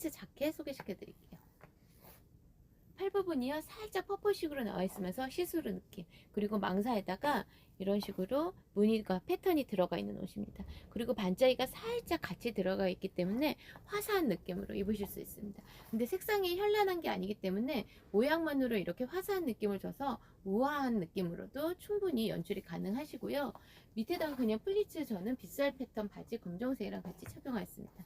플리츠 자켓 소개시켜 드릴게요. 팔 부분이요 살짝 퍼플식으로 나와 있으면서 시스루 느낌 그리고 망사에다가 이런 식으로 무늬가 패턴이 들어가 있는 옷입니다. 그리고 반짝이가 살짝 같이 들어가 있기 때문에 화사한 느낌으로 입으실 수 있습니다. 근데 색상이 현란한 게 아니기 때문에 모양만으로 이렇게 화사한 느낌을 줘서 우아한 느낌으로도 충분히 연출이 가능하시고요. 밑에다가 그냥 플리츠 저는 빗살 패턴 바지 검정색이랑 같이 착용하였습니다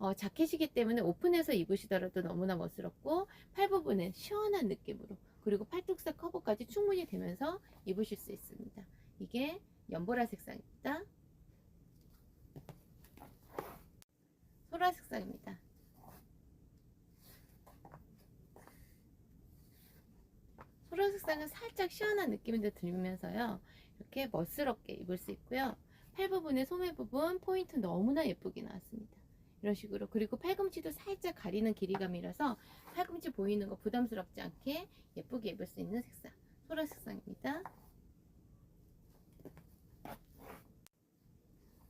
어, 자켓이기 때문에 오픈해서 입으시더라도 너무나 멋스럽고 팔 부분은 시원한 느낌으로 그리고 팔뚝살 커버까지 충분히 되면서 입으실 수 있습니다. 이게 연보라 색상입니다. 소라 색상입니다. 소라 색상은 살짝 시원한 느낌이 들면서요. 이렇게 멋스럽게 입을 수 있고요. 팔 부분의 소매 부분 포인트 너무나 예쁘게 나왔습니다. 이런 식으로. 그리고 팔꿈치도 살짝 가리는 길이감이라서 팔꿈치 보이는 거 부담스럽지 않게 예쁘게 입을 수 있는 색상. 소라 색상입니다.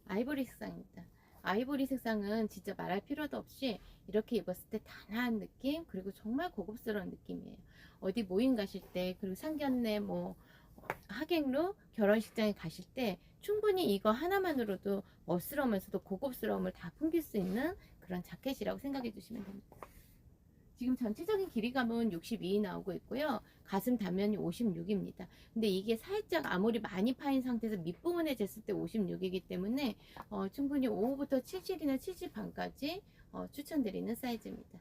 아이보리 색상입니다. 아이보리 색상은 진짜 말할 필요도 없이 이렇게 입었을 때 단아한 느낌 그리고 정말 고급스러운 느낌이에요. 어디 모임 가실 때 그리고 상견례 뭐 하객로 결혼식장에 가실 때 충분히 이거 하나만으로도 멋스러우면서도 고급스러움을 다 풍길 수 있는 그런 자켓이라고 생각해 주시면 됩니다. 지금 전체적인 길이감은 62 나오고 있고요. 가슴 단면이 56입니다. 근데 이게 살짝 아무리 많이 파인 상태에서 밑부분에 쟀을 때 56이기 때문에 어, 충분히 5부터 70이나 70 반까지 어, 추천드리는 사이즈입니다.